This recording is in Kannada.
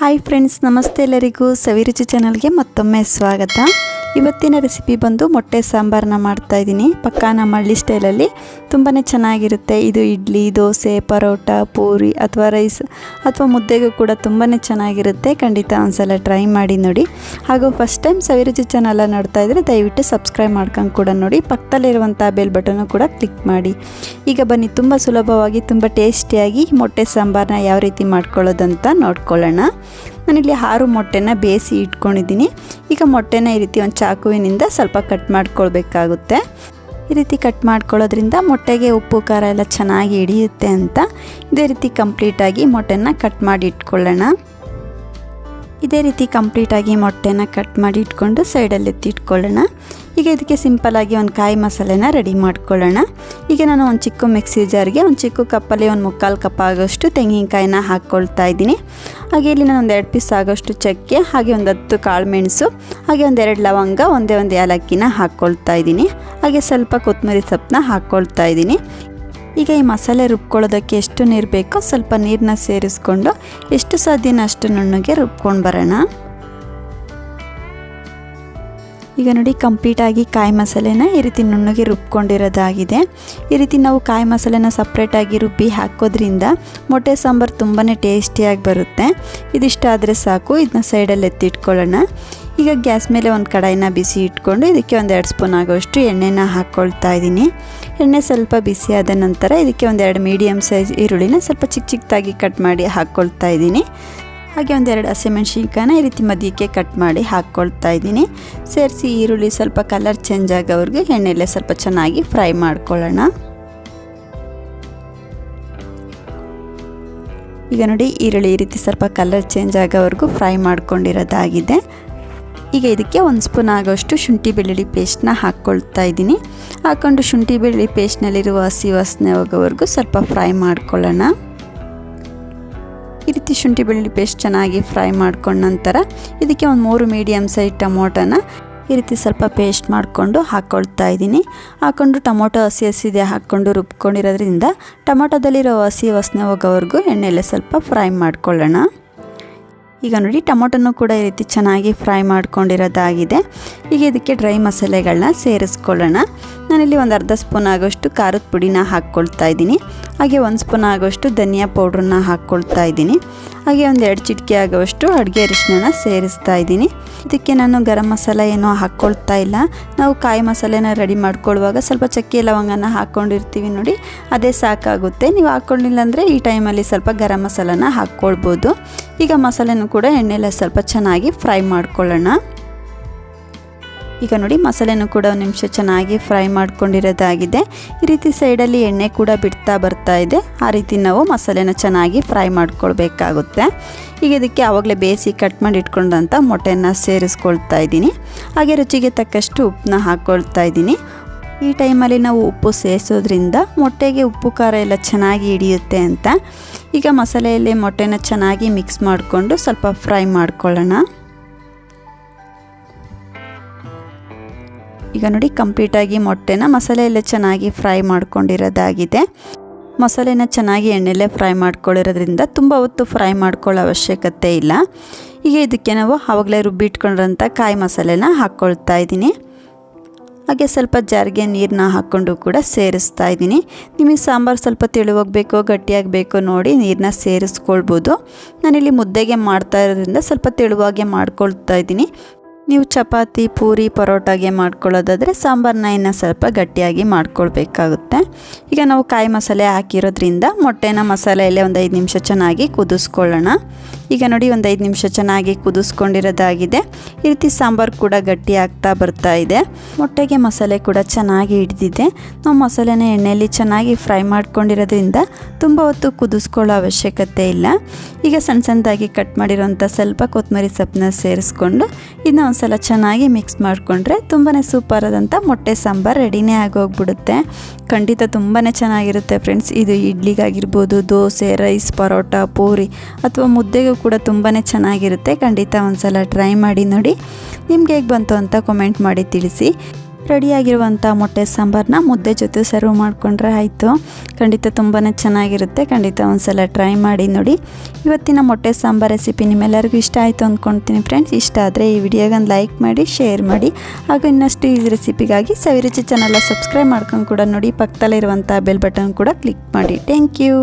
ಹಾಯ್ ಫ್ರೆಂಡ್ಸ್ ನಮಸ್ತೆ ಎಲ್ಲರಿಗೂ ಸವಿರುಚಿ ಚಾನಲ್ಗೆ ಮತ್ತೊಮ್ಮೆ ಸ್ವಾಗತ. ಇವತ್ತಿನ ರೆಸಿಪಿ ಬಂದು ಮೊಟ್ಟೆ ಸಾಂಬಾರನ್ನ ಮಾಡ್ತಾ ಇದ್ದೀನಿ. ಪಕ್ಕಾ ನಮ್ಮ ಹಳ್ಳಿ ಸ್ಟೈಲಲ್ಲಿ ತುಂಬಾ ಚೆನ್ನಾಗಿರುತ್ತೆ. ಇದು ಇಡ್ಲಿ, ದೋಸೆ, ಪರೋಟ, ಪೂರಿ ಅಥವಾ ರೈಸ್ ಅಥವಾ ಮುದ್ದೆಗೂ ಕೂಡ ತುಂಬಾ ಚೆನ್ನಾಗಿರುತ್ತೆ. ಖಂಡಿತ ಒಂದ್ಸಲ ಟ್ರೈ ಮಾಡಿ ನೋಡಿ. ಹಾಗೂ ಫಸ್ಟ್ ಟೈಮ್ ಸವಿರುಚಿ ಚಾನಲ್ ನೋಡ್ತಾ ಇದ್ದರೆ ದಯವಿಟ್ಟು ಸಬ್ಸ್ಕ್ರೈಬ್ ಮಾಡ್ಕೊಂಡು ಕೂಡ ನೋಡಿ. ಪಕ್ಕದಲ್ಲಿರುವಂಥ ಬೆಲ್ ಬಟನ್ನು ಕೂಡ ಕ್ಲಿಕ್ ಮಾಡಿ. ಈಗ ಬನ್ನಿ, ತುಂಬ ಸುಲಭವಾಗಿ, ತುಂಬ ಟೇಸ್ಟಿಯಾಗಿ ಮೊಟ್ಟೆ ಸಾಂಬಾರನ್ನ ಯಾವ ರೀತಿ ಮಾಡ್ಕೊಳ್ಳೋದಂತ ನೋಡ್ಕೊಳ್ಳೋಣ. ನಾನಿಲ್ಲಿ ಆರು ಮೊಟ್ಟೆನ ಬೇಯಿಸಿ ಇಟ್ಕೊಂಡಿದ್ದೀನಿ. ಈಗ ಮೊಟ್ಟೆನ ಈ ರೀತಿ ಒಂದು ಚಾಕುವಿನಿಂದ ಸ್ವಲ್ಪ ಕಟ್ ಮಾಡ್ಕೊಳ್ಬೇಕಾಗುತ್ತೆ. ಈ ರೀತಿ ಕಟ್ ಮಾಡ್ಕೊಳ್ಳೋದ್ರಿಂದ ಮೊಟ್ಟೆಗೆ ಉಪ್ಪು, ಖಾರ ಎಲ್ಲ ಚೆನ್ನಾಗಿ ಹಿಡಿಯುತ್ತೆ ಅಂತ. ಇದೇ ರೀತಿ ಕಂಪ್ಲೀಟಾಗಿ ಮೊಟ್ಟೆನ ಕಟ್ ಮಾಡಿ ಇಟ್ಕೊಳ್ಳೋಣ. ಇದೇ ರೀತಿ ಕಂಪ್ಲೀಟಾಗಿ ಮೊಟ್ಟೆನ ಕಟ್ ಮಾಡಿ ಇಟ್ಕೊಂಡು ಸೈಡಲ್ಲಿ ಎತ್ತಿಟ್ಕೊಳ್ಳೋಣ ಈಗ ಇದಕ್ಕೆ ಸಿಂಪಲಾಗಿ ಒಂದು ಕಾಯಿ ಮಸಾಲೆನ ರೆಡಿ ಮಾಡ್ಕೊಳ್ಳೋಣ. ಈಗ ನಾನು ಒಂದು ಚಿಕ್ಕ ಮಿಕ್ಸಿ ಜಾರ್ಗೆ ಒಂದು ಚಿಕ್ಕ ಕಪ್ಪಲ್ಲಿ ಒಂದು ಮುಕ್ಕಾಲು ಕಪ್ ಆಗೋಷ್ಟು ತೆಂಗಿನಕಾಯಿನ ಹಾಕ್ಕೊಳ್ತಾ ಇದ್ದೀನಿ. ಹಾಗೆ ಇಲ್ಲಿ ನಾನು ಒಂದು ಎರಡು ಪೀಸ್ ಆಗೋಷ್ಟು ಚಕ್ಕೆ, ಹಾಗೆ ಒಂದು ಹತ್ತು ಕಾಳು ಮೆಣಸು, ಹಾಗೆ ಒಂದೆರಡು ಲವಂಗ, ಒಂದೇ ಒಂದು ಏಲಕ್ಕಿನ ಹಾಕ್ಕೊಳ್ತಾ ಇದ್ದೀನಿ. ಹಾಗೆ ಸ್ವಲ್ಪ ಕೊತ್ತಂಬರಿ ಸೊಪ್ಪನ್ನ ಹಾಕ್ಕೊಳ್ತಾ ಇದ್ದೀನಿ. ಈಗ ಈ ಮಸಾಲೆ ರುಬ್ಕೊಳ್ಳೋದಕ್ಕೆ ಎಷ್ಟು ನೀರು ಬೇಕೋ ಸ್ವಲ್ಪ ನೀರನ್ನ ಸೇರಿಸ್ಕೊಂಡು ಎಷ್ಟು ಸಾಧ್ಯನ ಅಷ್ಟು ನುಣ್ಣಗೆ ರುಬ್ಕೊಂಡು ಬರೋಣ. ಈಗ ನೋಡಿ ಕಂಪ್ಲೀಟಾಗಿ ಕಾಯಿ ಮಸಾಲೆನ ಈ ರೀತಿ ನುಣ್ಣಗೆ ರುಬ್ಕೊಂಡಿರೋದಾಗಿದೆ. ಈ ರೀತಿ ನಾವು ಕಾಯಿ ಮಸಾಲೆನ ಸಪ್ರೇಟಾಗಿ ರುಬ್ಬಿ ಹಾಕೋದ್ರಿಂದ ಮೊಟ್ಟೆ ಸಾಂಬಾರು ತುಂಬಾ ಟೇಸ್ಟಿಯಾಗಿ ಬರುತ್ತೆ. ಇದಿಷ್ಟಾದರೆ ಸಾಕು ಇದನ್ನ ಸೈಡಲ್ಲಿ ಎತ್ತಿಟ್ಕೊಳ್ಳೋಣ. ಈಗ ಗ್ಯಾಸ್ ಮೇಲೆ ಒಂದು ಕಡಾಯಿನ ಬಿಸಿ ಇಟ್ಕೊಂಡು ಇದಕ್ಕೆ ಒಂದು ಎರಡು ಸ್ಪೂನ್ ಆಗೋಷ್ಟು ಎಣ್ಣೆನ ಹಾಕ್ಕೊಳ್ತಾ ಇದ್ದೀನಿ. ಎಣ್ಣೆ ಸ್ವಲ್ಪ ಬಿಸಿ ಆದ ನಂತರ ಇದಕ್ಕೆ ಒಂದೆರಡು ಮೀಡಿಯಮ್ ಸೈಜ್ ಈರುಳ್ಳಿನ ಸ್ವಲ್ಪ ಚಿಕ್ಕ ಚಿಕ್ಕದಾಗಿ ಕಟ್ ಮಾಡಿ ಹಾಕ್ಕೊಳ್ತಾ ಇದ್ದೀನಿ. ಹಾಗೆ ಒಂದೆರಡು ಹಸಿಮೆಣ್ಸಿನ್ಕಾಯನ್ನ ಈ ರೀತಿ ಮಧ್ಯಕ್ಕೆ ಕಟ್ ಮಾಡಿ ಹಾಕ್ಕೊಳ್ತಾ ಇದ್ದೀನಿ. ಸೇರಿಸಿ ಈರುಳ್ಳಿ ಸ್ವಲ್ಪ ಕಲರ್ ಚೇಂಜ್ ಆಗೋವ್ರಿಗೆ ಎಣ್ಣೆಲೆ ಸ್ವಲ್ಪ ಚೆನ್ನಾಗಿ ಫ್ರೈ ಮಾಡ್ಕೊಳ್ಳೋಣ. ಈಗ ನೋಡಿ ಈರುಳ್ಳಿ ಈ ರೀತಿ ಸ್ವಲ್ಪ ಕಲರ್ ಚೇಂಜ್ ಆಗೋವರೆಗೂ ಫ್ರೈ ಮಾಡ್ಕೊಂಡಿರೋದಾಗಿದೆ. ಈಗ ಇದಕ್ಕೆ ಒಂದು ಸ್ಪೂನ್ ಆಗೋಷ್ಟು ಶುಂಠಿ ಬೆಳ್ಳುಳ್ಳಿ ಪೇಸ್ಟ್ನ ಹಾಕ್ಕೊಳ್ತಾ ಇದ್ದೀನಿ. ಹಾಕ್ಕೊಂಡು ಶುಂಠಿ ಬೆಳ್ಳುಳ್ಳಿ ಪೇಸ್ಟ್ನಲ್ಲಿರುವ ಹಸಿ ವಾಸನೆ ಹೋಗೋವರೆಗೂ ಸ್ವಲ್ಪ ಫ್ರೈ ಮಾಡ್ಕೊಳ್ಳೋಣ. ಈ ರೀತಿ ಶುಂಠಿ ಬೆಳ್ಳುಳ್ಳಿ ಪೇಸ್ಟ್ ಚೆನ್ನಾಗಿ ಫ್ರೈ ಮಾಡ್ಕೊಂಡ ನಂತರ ಇದಕ್ಕೆ ಒಂದು ಮೂರು ಮೀಡಿಯಮ್ ಸೈಜ್ ಟೊಮೊಟೊನ ಈ ರೀತಿ ಸ್ವಲ್ಪ ಪೇಸ್ಟ್ ಮಾಡಿಕೊಂಡು ಹಾಕ್ಕೊಳ್ತಾ ಇದ್ದೀನಿ. ಹಾಕ್ಕೊಂಡು ಟೊಮೊಟೊ ಹಸಿ ಹಸಿದೆ ಹಾಕ್ಕೊಂಡು ರುಬ್ಕೊಂಡಿರೋದ್ರಿಂದ ಟೊಮೊಟೊದಲ್ಲಿರೋ ಹಸಿ ವಾಸನೆ ಹೋಗೋವರೆಗೂ ಎಣ್ಣೆಲೆ ಸ್ವಲ್ಪ ಫ್ರೈ ಮಾಡ್ಕೊಳ್ಳೋಣ. ಈಗ ನೋಡಿ, ಟೊಮೊಟೊನೂ ಕೂಡ ಈ ರೀತಿ ಚೆನ್ನಾಗಿ ಫ್ರೈ ಮಾಡ್ಕೊಂಡಿರೋದಾಗಿದೆ. ಈಗ ಇದಕ್ಕೆ ಡ್ರೈ ಮಸಾಲೆಗಳನ್ನ ಸೇರಿಸ್ಕೊಳ್ಳೋಣ. ನಾನಿಲ್ಲಿ ಒಂದು ಅರ್ಧ ಸ್ಪೂನ್ ಆಗೋಷ್ಟು ಖಾರದ ಪುಡಿನ ಹಾಕ್ಕೊಳ್ತಾ ಇದ್ದೀನಿ. ಹಾಗೆ ಒಂದು ಸ್ಪೂನ್ ಆಗೋಷ್ಟು ಧನಿಯಾ ಪೌಡ್ರನ್ನ ಹಾಕ್ಕೊಳ್ತಾ ಇದ್ದೀನಿ. ಹಾಗೆ ಒಂದು ಎರಡು ಚಿಟಿಕೆ ಆಗೋಷ್ಟು ಅಡುಗೆ ಅರಿಶಿನ ಸೇರಿಸ್ತಾ ಇದ್ದೀನಿ. ಇದಕ್ಕೆ ನಾನು ಗರಂ ಮಸಾಲ ಏನೂ ಹಾಕ್ಕೊಳ್ತಾ ಇಲ್ಲ. ನಾವು ಕಾಯಿ ಮಸಾಲೆನ ರೆಡಿ ಮಾಡ್ಕೊಳ್ಳುವಾಗ ಸ್ವಲ್ಪ ಚಕ್ಕೆ ಲವಂಗನ ಹಾಕ್ಕೊಂಡಿರ್ತೀವಿ ನೋಡಿ, ಅದೇ ಸಾಕಾಗುತ್ತೆ. ನೀವು ಹಾಕ್ಕೊಳ್ಳಿಲ್ಲ ಅಂದರೆ ಈ ಟೈಮಲ್ಲಿ ಸ್ವಲ್ಪ ಗರಂ ಮಸಾಲನ ಹಾಕ್ಕೊಳ್ಬೋದು. ಈಗ ಮಸಾಲೆನೂ ಕೂಡ ಎಣ್ಣೆಲ್ಲ ಸ್ವಲ್ಪ ಚೆನ್ನಾಗಿ ಫ್ರೈ ಮಾಡ್ಕೊಳ್ಳೋಣ. ಈಗ ನೋಡಿ ಮಸಾಲೆನೂ ಕೂಡ ಒಂದು ನಿಮಿಷ ಚೆನ್ನಾಗಿ ಫ್ರೈ ಮಾಡ್ಕೊಂಡಿರೋದಾಗಿದೆ. ಈ ರೀತಿ ಸೈಡಲ್ಲಿ ಎಣ್ಣೆ ಕೂಡ ಬಿಡ್ತಾ ಬರ್ತಾ ಇದೆ. ಆ ರೀತಿ ನಾವು ಮಸಾಲೆನ ಚೆನ್ನಾಗಿ ಫ್ರೈ ಮಾಡ್ಕೊಳ್ಬೇಕಾಗುತ್ತೆ. ಈಗ ಇದಕ್ಕೆ ಆವಾಗಲೇ ಬೇಯಿಸಿ ಕಟ್ ಮಾಡಿ ಇಟ್ಕೊಂಡಂಥ ಮೊಟ್ಟೆನ ಸೇರಿಸ್ಕೊಳ್ತಾ ಇದ್ದೀನಿ. ಹಾಗೆ ರುಚಿಗೆ ತಕ್ಕಷ್ಟು ಉಪ್ಪನ್ನ ಹಾಕ್ಕೊಳ್ತಾ ಇದ್ದೀನಿ. ಈ ಟೈಮಲ್ಲಿ ನಾವು ಉಪ್ಪು ಸೇರಿಸೋದ್ರಿಂದ ಮೊಟ್ಟೆಗೆ ಉಪ್ಪು ಖಾರ ಎಲ್ಲ ಚೆನ್ನಾಗಿ ಹಿಡಿಯುತ್ತೆ ಅಂತ. ಈಗ ಮಸಾಲೆಯಲ್ಲಿ ಮೊಟ್ಟೆನ ಚೆನ್ನಾಗಿ ಮಿಕ್ಸ್ ಮಾಡಿಕೊಂಡು ಸ್ವಲ್ಪ ಫ್ರೈ ಮಾಡ್ಕೊಳ್ಳೋಣ. ಈಗ ನೋಡಿ ಕಂಪ್ಲೀಟಾಗಿ ಮೊಟ್ಟೆನ ಮಸಾಲೆಯಲ್ಲೇ ಚೆನ್ನಾಗಿ ಫ್ರೈ ಮಾಡ್ಕೊಂಡಿರೋದಾಗಿದೆ. ಮಸಾಲೆನ ಚೆನ್ನಾಗಿ ಎಣ್ಣೆಲ್ಲೇ ಫ್ರೈ ಮಾಡ್ಕೊಳ್ಳಿರೋದ್ರಿಂದ ತುಂಬ ಹೊತ್ತು ಫ್ರೈ ಮಾಡ್ಕೊಳ್ಳೋ ಅವಶ್ಯಕತೆ ಇಲ್ಲ. ಈಗ ಇದಕ್ಕೆ ನಾವು ಆವಾಗಲೇ ರುಬ್ಬಿಟ್ಕೊಂಡಿರೋಂಥ ಕಾಯಿ ಮಸಾಲೆನ ಹಾಕ್ಕೊಳ್ತಾ ಇದ್ದೀನಿ. ಹಾಗೆ ಸ್ವಲ್ಪ ಜಾರಿಗೆ ನೀರನ್ನ ಹಾಕ್ಕೊಂಡು ಕೂಡ ಸೇರಿಸ್ತಾ ಇದ್ದೀನಿ. ನಿಮಗೆ ಸಾಂಬಾರು ಸ್ವಲ್ಪ ತೆಳುವಾಗಬೇಕು, ಗಟ್ಟಿಯಾಗಬೇಕು ನೋಡಿ ನೀರನ್ನ ಸೇರಿಸ್ಕೊಳ್ಬೋದು. ನಾನಿಲ್ಲಿ ಮುದ್ದೆಗೆ ಮಾಡ್ತಾ ಇರೋದ್ರಿಂದ ಸ್ವಲ್ಪ ತೆಳುವಾಗೆ ಮಾಡ್ಕೊಳ್ತಾ ಇದ್ದೀನಿ. ನೀವು ಚಪಾತಿ, ಪೂರಿ, ಪರೋಟಾಗೆ ಮಾಡ್ಕೊಳ್ಳೋದಾದರೆ ಸಾಂಬಾರನ್ನ ಇನ್ನೂ ಸ್ವಲ್ಪ ಗಟ್ಟಿಯಾಗಿ ಮಾಡ್ಕೊಳ್ಬೇಕಾಗುತ್ತೆ. ಈಗ ನಾವು ಕಾಯಿ ಮಸಾಲೆ ಹಾಕಿರೋದ್ರಿಂದ ಮೊಟ್ಟೆನ ಮಸಾಲೆಯಲ್ಲೇ ಒಂದು ಐದು ನಿಮಿಷ ಚೆನ್ನಾಗಿ ಕುದಿಸ್ಕೊಳ್ಳೋಣ. ಈಗ ನೋಡಿ ಒಂದು ಐದು ನಿಮಿಷ ಚೆನ್ನಾಗಿ ಕುದಿಸ್ಕೊಂಡಿರೋದಾಗಿದೆ. ಈ ರೀತಿ ಸಾಂಬಾರು ಕೂಡ ಗಟ್ಟಿ ಆಗ್ತಾ ಬರ್ತಾ ಇದೆ. ಮೊಟ್ಟೆಗೆ ಮಸಾಲೆ ಕೂಡ ಚೆನ್ನಾಗಿ ಹಿಡಿದಿದೆ. ನಾವು ಮಸಾಲೆನ ಎಣ್ಣೆಯಲ್ಲಿ ಚೆನ್ನಾಗಿ ಫ್ರೈ ಮಾಡ್ಕೊಂಡಿರೋದ್ರಿಂದ ತುಂಬ ಹೊತ್ತು ಕುದಿಸ್ಕೊಳ್ಳೋ ಅವಶ್ಯಕತೆ ಇಲ್ಲ. ಈಗ ಸಣ್ಣ ಸಣ್ಣದಾಗಿ ಕಟ್ ಮಾಡಿರೋಂಥ ಸ್ವಲ್ಪ ಕೊತ್ತಂಬರಿ ಸೊಪ್ಪನ್ನ ಸೇರಿಸ್ಕೊಂಡು ಇದನ್ನ ಒಂದು ಸಲ ಚೆನ್ನಾಗಿ ಮಿಕ್ಸ್ ಮಾಡಿಕೊಂಡ್ರೆ ತುಂಬಾ ಸೂಪರ್ ಆದಂಥ ಮೊಟ್ಟೆ ಸಾಂಬಾರು ರೆಡಿನೇ ಆಗೋಗ್ಬಿಡುತ್ತೆ. ಖಂಡಿತ ತುಂಬಾ ಚೆನ್ನಾಗಿರುತ್ತೆ ಫ್ರೆಂಡ್ಸ್ ಇದು ಇಡ್ಲಿಗಾಗಿರ್ಬೋದು, ದೋಸೆ ರೈಸ್ ಪರೋಟ, ಪೂರಿ ಅಥವಾ ಮುದ್ದೆಗೂ ಕೂಡ ತುಂಬಾ ಚೆನ್ನಾಗಿರುತ್ತೆ. ಖಂಡಿತ ಒಂದ್ಸಲ ಟ್ರೈ ಮಾಡಿ ನೋಡಿ. ನಿಮ್ಗೆ ಹೇಗೆ ಬಂತು ಅಂತ ಕಮೆಂಟ್ ಮಾಡಿ ತಿಳಿಸಿ. ರೆಡಿಯಾಗಿರುವಂಥ ಮೊಟ್ಟೆ ಸಾಂಬಾರನ್ನ ಮುದ್ದೆ ಜೊತೆ ಸರ್ವ್ ಮಾಡಿಕೊಂಡ್ರೆ ಆಯಿತು. ಖಂಡಿತ ತುಂಬಾ ಚೆನ್ನಾಗಿರುತ್ತೆ. ಖಂಡಿತ ಒಂದ್ಸಲ ಟ್ರೈ ಮಾಡಿ ನೋಡಿ. ಇವತ್ತಿನ ಮೊಟ್ಟೆ ಸಾಂಬಾರ್ ರೆಸಿಪಿ ನಿಮ್ಮೆಲ್ಲರಿಗೂ ಇಷ್ಟ ಆಯಿತು ಅಂದ್ಕೊಳ್ತೀನಿ ಫ್ರೆಂಡ್ಸ್ ಇಷ್ಟ ಆದರೆ ಈ ವಿಡಿಯೋಗೊಂದು ಲೈಕ್ ಮಾಡಿ ಶೇರ್ ಮಾಡಿ. ಹಾಗೂ ಇನ್ನಷ್ಟು ಈ ರೆಸಿಪಿಗಾಗಿ ಸವಿರುಚಿ ಚಾನಲ್ನ ಸಬ್ಸ್ಕ್ರೈಬ್ ಮಾಡ್ಕೊಂಡು ಕೂಡ ನೋಡಿ. ಪಕ್ಕದಲ್ಲಿರುವಂಥ ಬೆಲ್ ಬಟನ್ ಕೂಡ ಕ್ಲಿಕ್ ಮಾಡಿ. Thank you